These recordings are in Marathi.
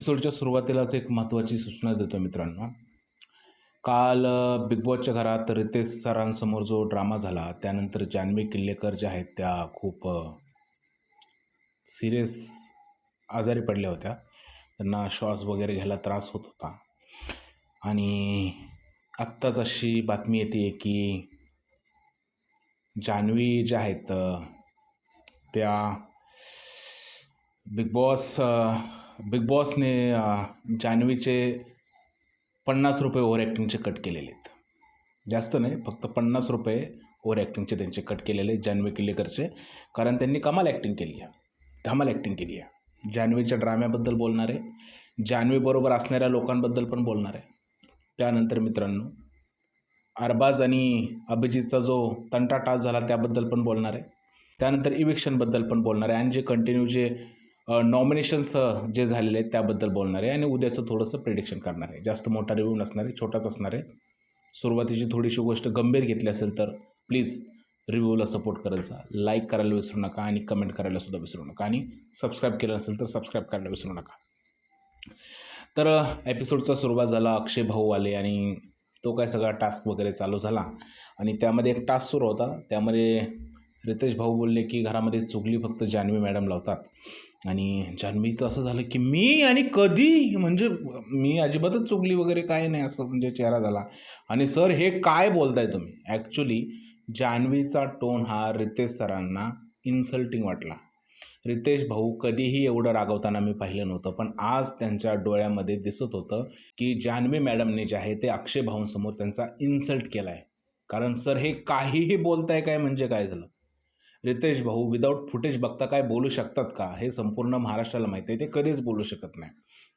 एपिसोडच्या सुरुवातीलाच एक महत्त्वाची सूचना देतो मित्रांनो. काल बिग बॉसच्या घरात रितेश सरांसमोर जो ड्रामा झाला त्यानंतर जान्हवी किल्लेकर ज्या आहेत त्या खूप सिरियस आजारी पडल्या होत्या. त्यांना श्वास वगैरे घ्यायला त्रास होत होता. आणि आत्ताच अशी बातमी येते की जान्हवी ज्या आहेत त्या बिग बॉस बिग बॉसने जान्हवीचे पन्नास रुपये ओव्हर ॲक्टिंगचे कट केलेले आहेत. जास्त नाही फक्त पन्नास रुपये ओव्हर ॲक्टिंगचे त्यांचे कट केलेले आहेत जान्हवी किल्लेकरचे. कारण त्यांनी कमाल ॲक्टिंग केली आहे. धमाल ॲक्टिंग केली आहे. जान्हवीच्या ड्राम्याबद्दल बोलणार आहे. जान्हवीबरोबर असणाऱ्या लोकांबद्दल पण बोलणार आहे. त्यानंतर मित्रांनो अरबाज आणि अभिजितचा जो तंटा टास झाला त्याबद्दल पण बोलणार आहे. त्यानंतर इविक्शनबद्दल पण बोलणार आहे. आणि जे कंटिन्यू जे नॉमिनेशन्स जे झालेले आहेत त्याबद्दल बोलणार आहे आणि उद्याचं थोडंसं प्रिडिक्शन करणार आहे. जास्त मोठा रिव्ह्यू नसणार आहे छोटाच असणार आहे. सुरुवातीची थोडीशी गोष्ट गंभीर घेतली असेल तर प्लीज रिव्ह्यूला सपोर्ट करत जा. लाईक करायला विसरू नका आणि कमेंट करायला सुद्धा विसरू नका. आणि सबस्क्राईब केलं असेल तर सबस्क्राईब करायला विसरू नका. तर एपिसोडचा सुरुवात झाला अक्षय भाऊ आले आणि तो काय सगळा टास्क वगैरे चालू झाला. आणि त्यामध्ये एक टास्क सुरू होता. त्यामध्ये रितेश भाऊ बोलले की घरामध्ये चुगली फक्त जान्हवी मॅडम लावतात. आणि जान्हवीचं असं झालं की मी आणि कधी म्हणजे मी अजिबातच चुकली वगैरे काय नाही असं म्हणजे चेहरा झाला. आणि सर हे काय बोलताय तुम्ही? ॲक्च्युली जान्हवीचा टोन हा रितेश सरांना इन्सल्टिंग वाटला. रितेश भाऊ कधीही एवढं रागवताना मी पाहिलं नव्हतं पण आज त्यांच्या डोळ्यामध्ये दिसत होतं की जान्हवी मॅडमने जे आहे ते अक्षय भाऊंसमोर त्यांचा इन्सल्ट केला आहे कारण सर हे काहीही बोलताय काय म्हणजे काय झालं? रितेश भाऊ विदाऊट फुटेज बघता काय बोलू शकतात का? हे संपूर्ण महाराष्ट्राला माहिती आहे. ते कधीच बोलू शकत नाही.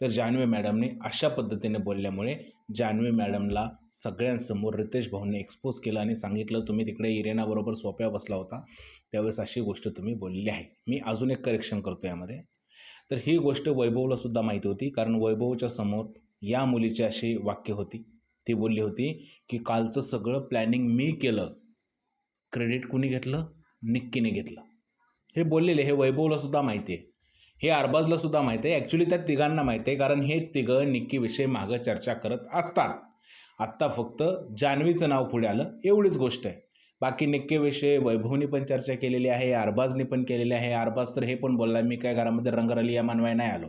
तर जान्हवी मॅडमने अशा पद्धतीने बोलल्यामुळे जान्हवी मॅडमला सगळ्यांसमोर रितेश भाऊंनी एक्सपोज केलं आणि सांगितलं तुम्ही तिकडे इरेनाबरोबर सोप्या बसला होता. त्यावेळेस अशी गोष्ट तुम्ही बोललेली आहे. मी अजून एक करेक्शन करतो यामध्ये. तर ही गोष्ट वैभवला सुद्धा माहिती होती कारण वैभवच्या समोर या मुलीची अशी वाक्य होती. ती बोलली होती की कालचं सगळं प्लॅनिंग मी केलं. क्रेडिट कुणी घेतलं? निक्कीने घेतलं. हे बोललेले हे वैभवलासुद्धा माहिती आहे. हे अरबाजलासुद्धा माहिती आहे. ॲक्च्युली त्या तिघांना माहिती आहे कारण हे तिघं निक्कीविषयी मागं चर्चा करत असतात. आत्ता फक्त जान्हवीचं नाव पुढे आलं एवढीच गोष्ट आहे. बाकी निक्केविषयी वैभवनी पण चर्चा केलेली आहे अरबाजने पण केलेली आहे. अरबाज तर हे पण बोलला मी काय घरामध्ये रंगरली या मानवाय नाही आलो.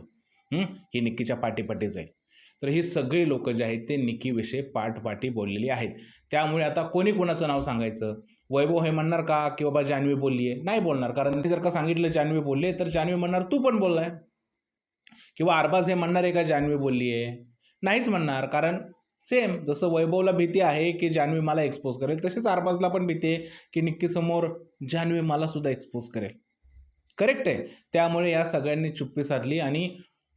ही? निक्कीच्या पाठीपाठीच आहे. तर ही सगळी लोकं जे आहेत ते निक्कीविषयी पाठपाठी बोललेली आहेत. त्यामुळे आता कोणी कोणाचं नाव सांगायचं? वैभव हे म्हणणार का? की बाबा जान्हवी बोलली आहे. नाही बोलणार. कारण ते जर का सांगितलं जान्हवी बोलले तर जान्हवी म्हणणार तू पण बोललाय किंवा अरबाज हे म्हणणार आहे का जान्हवी बोलली आहे. नाहीच म्हणणार. कारण सेम जसं वैभवला भीती आहे की जान्हवी मला एक्सपोज करेल तसेच अरबाजला पण भीती आहे की निक्कीसमोर जान्हवी मला सुद्धा एक्सपोज करेल. करेक्ट आहे. त्यामुळे या सगळ्यांनी चुप्पी साधली आणि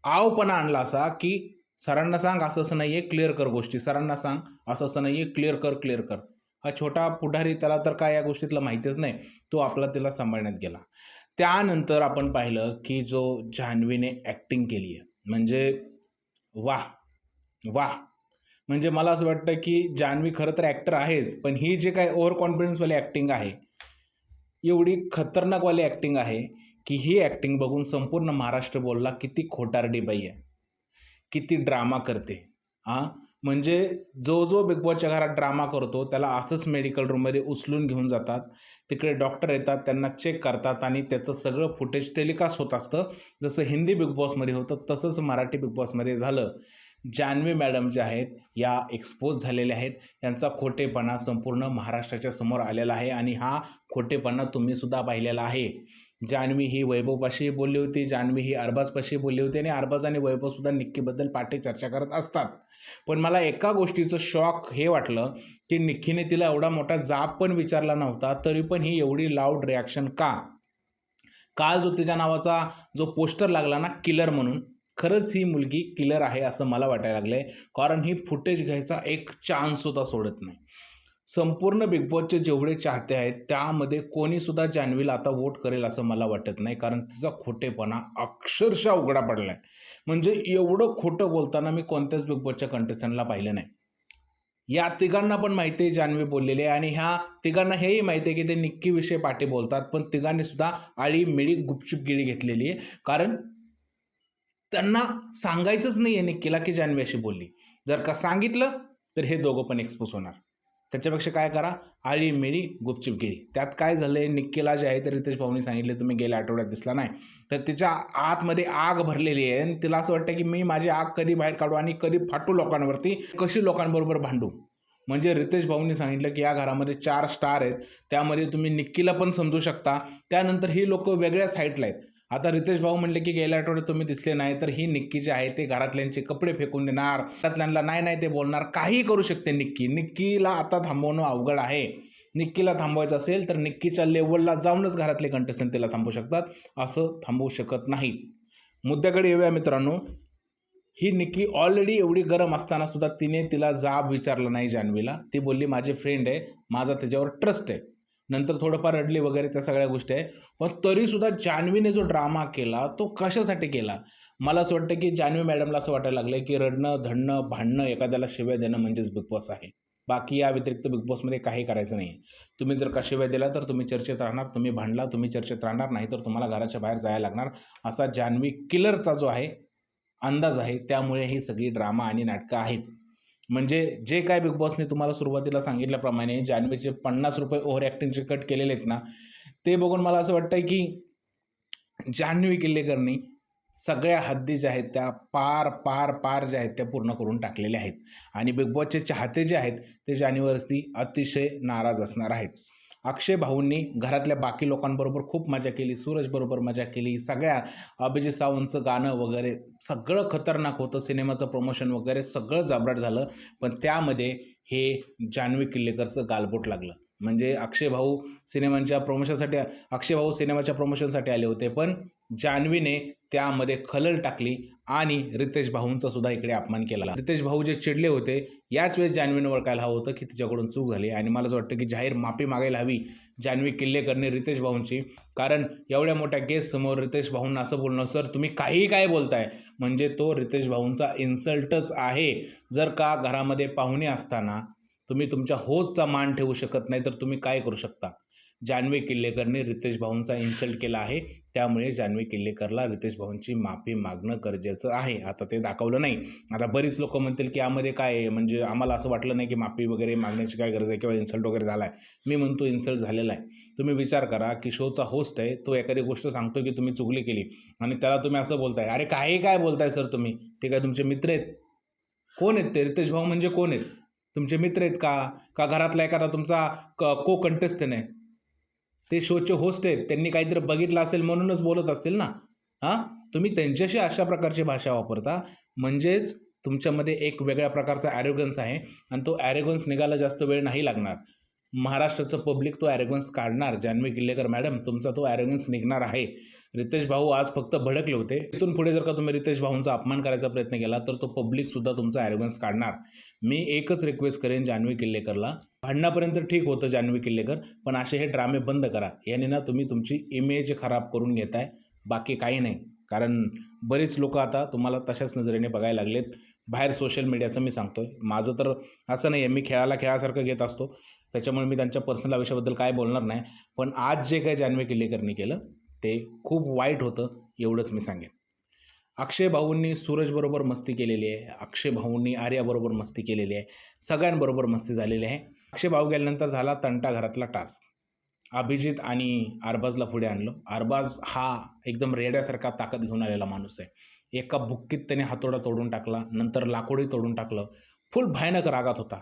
आवपणा आणला असा की सरांना सांग असं असं नाही आहे क्लिअर कर गोष्टी. सरांना सांग असं असं नाही आहे क्लिअर कर क्लिअर कर. हा छोटा पुढारी त्याला तर काय या गोष्टीतलं माहितीच नाही. तो आपला त्याला सांभाळण्यात गेला. त्यानंतर आपण पाहिलं की जो जान्हवीने ॲक्टिंग केली आहे म्हणजे वा वा म्हणजे मला असं वाटतं की जान्हवी खरं तर ॲक्टर आहेच पण ही जे काय ओव्हर कॉन्फिडन्सवाली ॲक्टिंग आहे एवढी खतरनाकवाली ॲक्टिंग आहे की ही ॲक्टिंग बघून संपूर्ण महाराष्ट्र बोलला किती खोटारडी बाई आहे. किती ड्रामा करते हां? म्हणजे जो जो बिग बॉसच्या घरात ड्रामा करतो त्याला असंच मेडिकल रूममध्ये उचलून घेऊन जातात. तिकडे डॉक्टर येतात त्यांना चेक करतात आणि त्याचं सगळं फुटेज टेलिकास्ट होत असतं. जसं हिंदी बिग बॉसमध्ये होतं तसंच मराठी बिग बॉसमध्ये झालं. जान्हवी मॅडम ज्या आहेत या एक्सपोज झालेल्या आहेत. यांचा खोटेपणा संपूर्ण महाराष्ट्राच्या समोर आलेला आहे आणि हा खोटेपणा तुम्हीसुद्धा पाहिलेला आहे. जान्हवी ही वैभवपाशी बोलली होती जान्हवी ही अरबाजपाशी बोलली होती आणि अरबाज आणि वैभवसुद्धा निक्कीबद्दल पाठी चर्चा करत असतात. पण मला एका गोष्टीचं शॉक हे वाटलं की निक्कीने तिला एवढा मोठा जाब पण विचारला नव्हता तरी पण ही एवढी लाऊड रिॲक्शन का? काल जो तिच्या नावाचा जो पोस्टर लागला ना किलर म्हणून खरंच ही मुलगी किलर आहे असं मला वाटायला लागलं आहे कारण ही फुटेज घ्यायचा एक चान्ससुद्धा सोडत नाही. संपूर्ण बिग बॉसचे जेवढे चाहते आहेत त्यामध्ये कोणीसुद्धा जान्हवीला आता वोट करेल असं मला वाटत नाही कारण तिचा खोटेपणा अक्षरशः उघडा पडला आहे म्हणजे एवढं खोटं बोलताना मी कोणत्याच बिग बॉसच्या कंटेस्टंटला पाहिलं नाही. या तिघांना पण माहिती आहे जान्हवी बोललेली आहे आणि ह्या तिघांना हेही माहिती आहे की ते निक्कीविषयी पाठी बोलतात पण तिघांनी सुद्धा आळी मिळी गुपचूप गिळी घेतलेली आहे. कारण त्यांना सांगायचंच नाही आहे निक्कीला की जान्हवी अशी बोलली. जर का सांगितलं तर हे दोघं पण एक्सपोज होणार. त्याच्यापेक्षा काय करा आळी मिळी गुपचूप केळी त्यात काय झालं आहे निक्कीला जे आहे ते रितेश भाऊनी सांगितले तुम्ही गेल्या आठवड्यात दिसला नाही. तर तिच्या आतमध्ये आग भरलेली आहे आणि तिला असं वाटतं की मी माझी आग कधी बाहेर काढू आणि कधी फाटू लोकांवरती कशी लोकांबरोबर भांडू? म्हणजे रितेश भाऊंनी सांगितलं की या घरामध्ये चार स्टार आहेत त्यामध्ये तुम्ही निक्कीला पण समजू शकता. त्यानंतर ही लोक वेगळ्या साईडला आहेत. आता रितेश भाऊ म्हणले की गेल्या आठवड्यात तुम्ही दिसले नाही तर ही निक्की जी आहे ते घरातल्यांचे कपडे फेकून देणार. घरातल्यांना नाही नाही ते बोलणार. काही करू शकते निक्की. निक्कीला आता थांबवणं अवघड आहे. निक्कीला थांबवायचं असेल तर निक्कीच्या लेवलला जाऊनच घरातले कंटेस्टंट तिला थांबवू शकतात. असं थांबवू शकत नाही. मुद्द्याकडे येऊया मित्रांनो. ही निक्की ऑलरेडी एवढी गरम असताना सुद्धा तिने तिला जाब विचारला नाही जान्हवीला. ती बोलली माझी फ्रेंड आहे. माझा त्याच्यावर ट्रस्ट आहे. नंतर थोडंफार रडली वगैरे त्या सगळ्या गोष्टी आहे. पण तरीसुद्धा जान्हवीने जो ड्रामा केला तो कशासाठी केला? मला असं वाटतं की जान्हवी मॅडमला असं वाटायला लागलं की रडणं धडणं भांडणं एखाद्याला शिव्या देणं म्हणजेच बिग बॉस आहे. बाकी या व्यतिरिक्त बिग बॉसमध्ये काही करायचं नाही तुम्ही जर का शिव्या दिला तर तुम्ही चर्चेत राहणार तुम्ही भांडला तुम्ही चर्चेत राहणार नाही तर तुम्हाला घराच्या बाहेर जायला लागणार. असा जान्हवी किलरचा जो आहे अंदाज आहे त्यामुळे ही सगळी ड्रामा आणि नाटकं आहेत. म्हणजे जे काय बिग बॉसने तुम्हाला सुरुवातीला सांगितल्याप्रमाणे जान्हवीचे पन्नास रुपये ओव्हर ॲक्टिंगचे कट केलेले आहेत ना ते बघून मला असं वाटतं की जान्हवी किल्लेकरनी सगळ्या हद्दी ज्या आहेत त्या पार पार पार ज्या आहेत त्या पूर्ण करून टाकलेल्या आहेत. आणि बिग बॉसचे चाहते जे आहेत ते जान्हवीवरती अतिशय नाराज असणार आहेत. अक्षय भाऊंनी घरातल्या बाकी लोकांबरोबर खूप मजा केली सूरजबरोबर मजा केली सगळ्या अभिजित सावंतचं गाणं वगैरे सगळं खतरनाक होतं सिनेमाचं प्रमोशन वगैरे सगळं जाबराट झालं पण त्यामध्ये हे जान्हवी किल्लेकरचं गालबोट लागलं. म्हणजे अक्षय भाऊ सिनेमांच्या प्रमोशनसाठी अक्षय भाऊ सिनेमाच्या प्रमोशनसाठी आले होते. पण जान्हवीने त्यामध्ये खलल टाकली आणि रितेश भाऊंचा सुद्धा इकडे अपमान केला. रितेश भाऊ जे चिडले होते याच वेळेस जान्हवीने ओळखायला हवं होतं की तिच्याकडून चूक झाली आणि मला असं वाटतं की जाहीर माफी मागायला हवी जान्हवी किल्लेकरने रितेश भाऊंची. कारण एवढ्या मोठ्या केससमोर रितेश भाऊंना असं बोलणं सर तुम्ही काही काय बोलताय? म्हणजे तो रितेश भाऊंचा इन्सल्टच आहे. जर का घरामध्ये पाहुणे असताना तुम्ही तुमच्या होस्टचा मान ठेवू शकत नाही तर तुम्ही काय करू शकता? जान्हवी किल्लेकरने रितेश भाऊंचा इन्सल्ट केला आहे. त्यामुळे जान्हवी किल्लेकरला रितेश भाऊंची माफी मागणं गरजेचं आहे. आता ते दाखवलं नाही. आता बरीच लोक म्हणतील की यामध्ये काय आहे? म्हणजे आम्हाला असं वाटलं नाही की माफी वगैरे मागण्याची काय गरज आहे किंवा इन्सल्ट वगैरे झाला आहे. मी म्हणतो इन्सल्ट झालेला आहे. तुम्ही विचार करा की शोचा होस्ट आहे तो एखादी गोष्ट सांगतो की तुम्ही चुगली केली आणि त्याला तुम्ही असं बोलताय. अरे काही काय बोलताय सर तुम्ही? ते काय तुमचे मित्र आहेत? कोण आहेत ते? रितेश भाऊ म्हणजे कोण आहेत? तुमचे मित्र आहेत का? का घरातला एखादा तुमचा क को कंटेस्टंट आहे? ते शोचे होस्ट आहेत. त्यांनी काहीतरी बघितलं असेल म्हणूनच बोलत असतील ना? हां? तुम्ही त्यांच्याशी अशा प्रकारची भाषा वापरता. म्हणजेच तुमच्यामध्ये एक वेगळ्या प्रकारचा ॲरोगन्स आहे आणि तो ॲरोगन्स निघायला जास्त वेळ नाही लागणार. महाराष्ट्राचं पब्लिक तो ॲरोगन्स काढणार. जान्हवी किल्लेकर मॅडम तुमचा तो ॲरोगन्स निघणार आहे. रितेश भाऊ आज फक्त भडकले होते. इथून पुढे जर का तुम्ही रितेश भाऊंचा अपमान करायचा प्रयत्न केला तर तो पब्लिकसुद्धा तुमचा ॲरोगन्स काढणार. मी एकच रिक्वेस्ट करेन जान्हवी किल्लेकरला. भांडणापर्यंत ठीक होतं जान्हवी किल्लेकर पण असे हे ड्रामे बंद करा. याने ना तुम्ही तुमची इमेज खराब करून घेताय. बाकी काही नाही. कारण बरेच लोक आता तुम्हाला तशाच नजरेने बघायला लागलेत. बाहेर सोशल मीडियाचं मी सांगतोय. माझं तर असं नाही आहे मी खेळाला खेळासारखं घेत असतो. त्याच्यामुळे मी त्यांच्या पर्सनल आयुष्याबद्दल काय बोलणार नाही. पण आज जे काही जान्हवी किल्लेकरनी केलं ते खूप वाईट होतं एवढंच मी सांगेन. अक्षय भाऊंनी सूरजबरोबर मस्ती केलेली आहे अक्षय भाऊंनी आर्याबरोबर मस्ती केलेली आहे सगळ्यांबरोबर मस्ती झालेली आहे. अक्षय भाऊ गेल्यानंतर झाला तंटा घरातला टास्क. अभिजित आणि अरबाजला पुढे आणलं. अरबाज हा एकदम रेड्यासारखा ताकद घेऊन आलेला माणूस आहे. एका बुक्कीत त्याने हातोडा तोडून टाकला नंतर लाकूडही तोडून टाकलं. फुल भयानक रागात होता.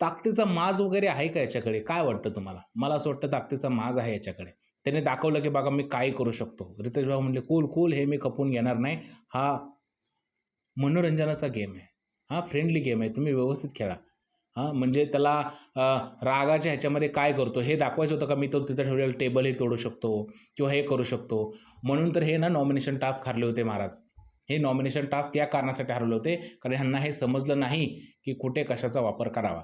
ताकदीचा माज वगैरे आहे का याच्याकडे? काय वाटतं तुम्हाला? मला असं वाटतं ताकदीचा माज आहे याच्याकडे. त्याने दाखवलं की बघा मी काय करू शकतो. रितेश भाऊ म्हणले कूल कूल हे मी खपून घेणार नाही. हा मनोरंजनाचा गेम आहे. हा फ्रेंडली गेम आहे. तुम्ही व्यवस्थित खेळा. हां म्हणजे त्याला रागाच्या ह्याच्यामध्ये काय करतो? हे दाखवायचं होतं का? मी तो तिथं ठेवलेलं टेबलही तोडू शकतो किंवा हे करू शकतो? म्हणून तर हे ना नॉमिनेशन टास्क हरले होते महाराज. हे नॉमिनेशन टास्क या कारणासाठी हरवले होते. कारण ह्यांना हे समजलं नाही की कुठे कशाचा वापर करावा.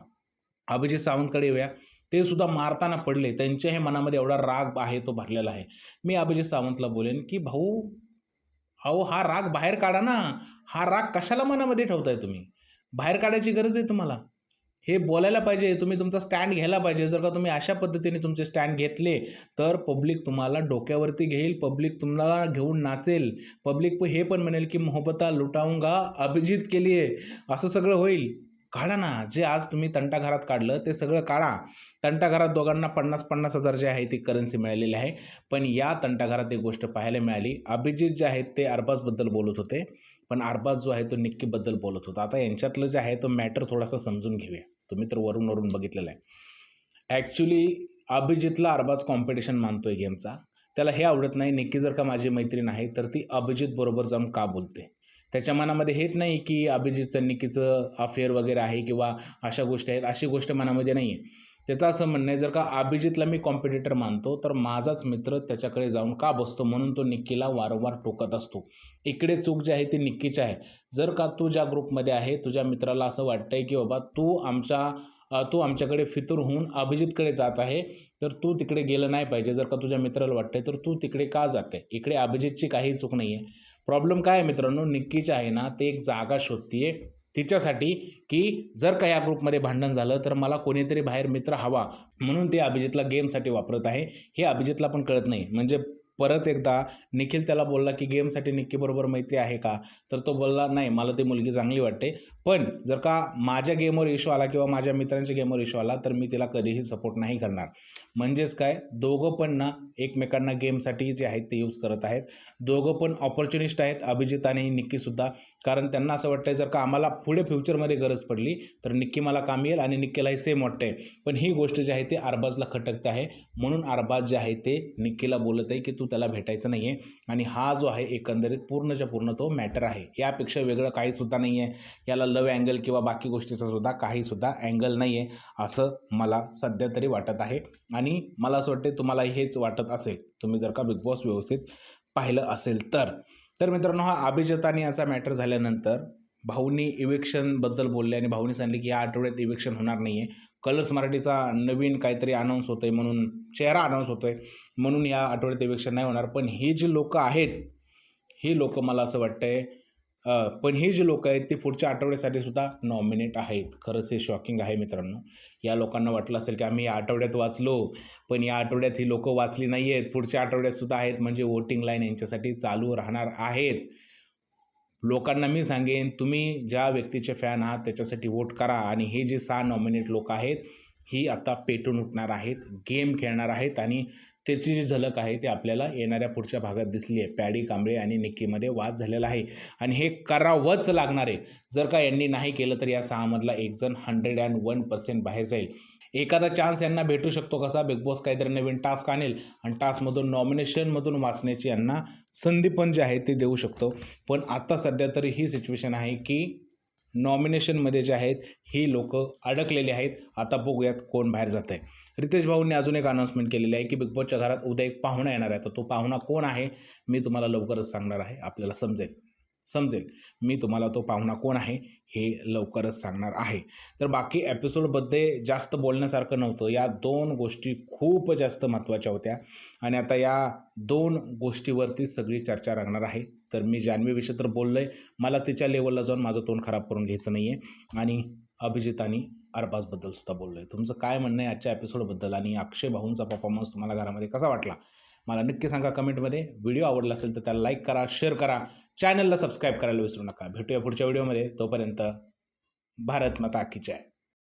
अभिजित सावंतकडे येऊया. ते सुद्धा मारताना पडले. त्यांच्या हे मनामध्ये एवढा राग आहे तो भरलेला आहे. मी अभिजित सावंतला बोलेन की भाऊ अहो हा राग बाहेर काढा ना. हा राग कशाला मनामध्ये ठेवताय तुम्ही? बाहेर काढायची गरज आहे तुम्हाला. हे बोलायला पाहिजे तुम्ही तुमचा स्टँड घ्यायला पाहिजे. जर का तुम्ही अशा पद्धतीने तुमचे स्टँड घेतले तर पब्लिक तुम्हाला डोक्यावरती घेईल. पब्लिक तुम्हाला घेऊन नाचेल. पब्लिक हे पण म्हणेल की मोहब्बता लुटाऊंगा अभिजित केली आहे असं सगळं होईल. काढा ना. जे आज तुम्ही तंटाघरात काढलं ते सगळं काढा. तंटाघरात दोघांना पन्नास पन्नास हजार जे आहे ती करन्सी मिळालेली आहे. पण या तंटाघरात एक गोष्ट पाहायला मिळाली. अभिजित जे आहेत ते अरबाजबद्दल बोलत होते. पण अरबाज जो आहे तो निक्कीबद्दल बोलत होता. आता यांच्यातलं जे आहे तो मॅटर थोडासा समजून घेऊया. तुम्ही तर वरून वरून बघितलेलं आहे. ॲक्च्युली अभिजितला अरबाज कॉम्पिटिशन मानतोय गेमचा. त्याला हे आवडत नाही. निक्की जर का माझी मैत्रीण आहे तर ती अभिजित बरोबर जाऊन का बोलते? त्याच्या मनामध्ये हेच नाही की अभिजित निक्कीचं अफेअर वगैरे आहे किंवा अशा गोष्टी आहेत अशी गोष्ट मनामध्ये नाही आहे त्याचं असं म्हणणं आहे जर का अभिजितला मी कॉम्पिटिटर मानतो तर माझाच मित्र त्याच्याकडे जाऊन का बसतो? म्हणून तो निक्कीला वारंवार टोकत असतो. इकडे चूक जी आहे ती निक्कीची आहे. जर का तू ज्या ग्रुपमध्ये आहे तुझ्या मित्राला असं वाटतंय की बाबा तू आमच्या तू आमच्याकडे फितूर होऊन अभिजितकडे जात आहे तर तू तिकडे गेलं नाही पाहिजे. जर का तुझ्या मित्राला वाटतंय तर तू तिकडे का जाते? इकडे अभिजितची काही चूक नाही आहे प्रॉब्लेम काय आहे मित्रांनो? निक्कीची आहे ना ते एक जागा शोधतीये. तिच्यासाठी की जर का या ग्रुपमध्ये भांडण झालं तर मला कोणीतरी बाहेर मित्र हवा म्हणून ते अभिजितला गेमसाठी वापरत आहे. हे अभिजितला पण कळत नाही. म्हणजे परत एकदा निखिल त्याला बोलला की गेमसाठी निक्कीबरोबर मैत्री आहे का? तर तो बोलला नाही मला ती मुलगी चांगली वाटते. पण जर का माझ्या गेमवर इश्यू आला किंवा माझ्या मित्रांच्या गेमवर इश्यू आला तर मी तिला कधीही सपोर्ट नाही करणार. म्हणजेच काय? दोघं पण ना एकमेकांना गेमसाठी जे आहेत ते यूज करत आहेत. दोघं पण ऑपॉर्च्युनिस्ट आहेत. अभिजित आणि निक्कीसुद्धा कारण त्यांना असं वाटतंय जर का आम्हाला पुढे फ्युचरमध्ये गरज पडली तर निक्की मला काम येईल आणि निक्कीलाही सेम वाटतंय. पण ही गोष्ट जी आहे ते अरबाजला खटकते आहे. म्हणून अरबाज जे आहे ते निक्कीला बोलत आहे की तू त्याला भेटायचं नाही आहे आणि हा जो आहे एकंदरीत पूर्णच्या पूर्ण तो मॅटर आहे. यापेक्षा वेगळं काहीसुद्धा नाही आहे याला लव अँगल किंवा बाकी गोष्टीचा सुद्धा काहीसुद्धा अँगल नाही आहे असं मला सध्या तरी वाटत आहे. आणि मला असं वाटते तुम्हाला हेच वाटत असेल. तुम्ही जर का बिग बॉस व्यवस्थित पाहिलं असेल तर. तर मित्रांनो हा अभिजित आणि याचा मॅटर झाल्यानंतर भाऊनी इव्हेक्शनबद्दल बोलले आणि भाऊनी सांगितले की या आठवड्यात इव्हेक्शन होणार नाही आहे कलर्स मराठीचा नवीन काहीतरी अनाऊन्स होतं आहे म्हणून चेहरा अनाऊन्स होतो आहे म्हणून या आठवड्यात इव्हेक्शन नाही होणार. पण ही जी लोकं आहेत ही लोकं मला असं वाटतं आहे पण हे जे लोकं आहेत ते पुढच्या आठवड्यासाठी सुद्धा नॉमिनेट आहेत. खरंच हे शॉकिंग आहे मित्रांनो. या लोकांना वाटलं असेल की आम्ही या आठवड्यात वाचलो पण या आठवड्यात ही लोकं वाचली नाही आहेत पुढच्या आठवड्यातसुद्धा आहेत म्हणजे वोटिंग लाईन यांच्यासाठी चालू राहणार आहेत. लोकांना मी सांगेन तुम्ही ज्या व्यक्तीचे फॅन आहात त्याच्यासाठी वोट करा. आणि हे जे सहा नॉमिनेट लोक आहेत ही आता पेटून उठणार आहेत गेम खेळणार आहेत. आणि त्याची जी झलक आहे ती आपल्याला येणाऱ्या पुढच्या भागात दिसली आहे. पॅडी कांबळे आणि निक्कीमध्ये वाद झालेला आहे. आणि हे करावंच लागणार आहे. जर का यांनी नाही केलं तर या सहामधला एक जण हंड्रेड अँड वन पर्सेंट बाहेर जाईल. एखादा चान्स यांना भेटू शकतो कसा? बिग बॉस काहीतरी नवीन टास्क आणेल. आणि टास्कमधून नॉमिनेशनमधून वाचण्याची यांना संधी पण जी आहे ती देऊ शकतो. पण आत्ता सध्या तरी ही सिच्युएशन आहे की नॉमिनेशनमध्ये जे आहेत ही लोक अडकलेली आहेत. आता बघूयात कोण बाहेर जात आहे रितेश भाऊंनी अजून एक अनाऊन्समेंट केलेली आहे की बिग बॉसच्या घरात उद्या एक पाहुणा येणार आहे. तर तो पाहुणा कोण आहे? मी तुम्हाला लवकरच सांगणार आहे. आपल्याला समजेल. समजेल. मी तुम्हाला तो पाहुणा कोण आहे हे लवकरच सांगणार आहे. तर बाकी एपिसोडमध्ये जास्त बोलण्यासारखं नव्हतं. या दोन गोष्टी खूप जास्त महत्त्वाच्या होत्या. आणि आता या दोन गोष्टीवरती सगळी चर्चा रंगणार आहे. तर मी जान्हवीविषयी तर बोललो आहे मला तिच्या लेवलला जाऊन माझं तोंड खराब करून घ्यायचं नाही आहे आणि अभिजित आणि अरबाजबद्दल सुद्धा बोललो आहे तुमचं काय म्हणणं आहे आजच्या एपिसोडबद्दल? आणि अक्षय भाऊंचा परफॉर्मन्स तुम्हाला घरामध्ये कसा वाटला? मला नक्की सांगा कमेंटमध्ये. व्हिडिओ आवडला असेल तर त्याला लाईक करा शेअर करा. चॅनलला सबस्क्राईब करायला विसरू नका. भेटूया पुढच्या व्हिडिओमध्ये. तोपर्यंत भारत माता की जय.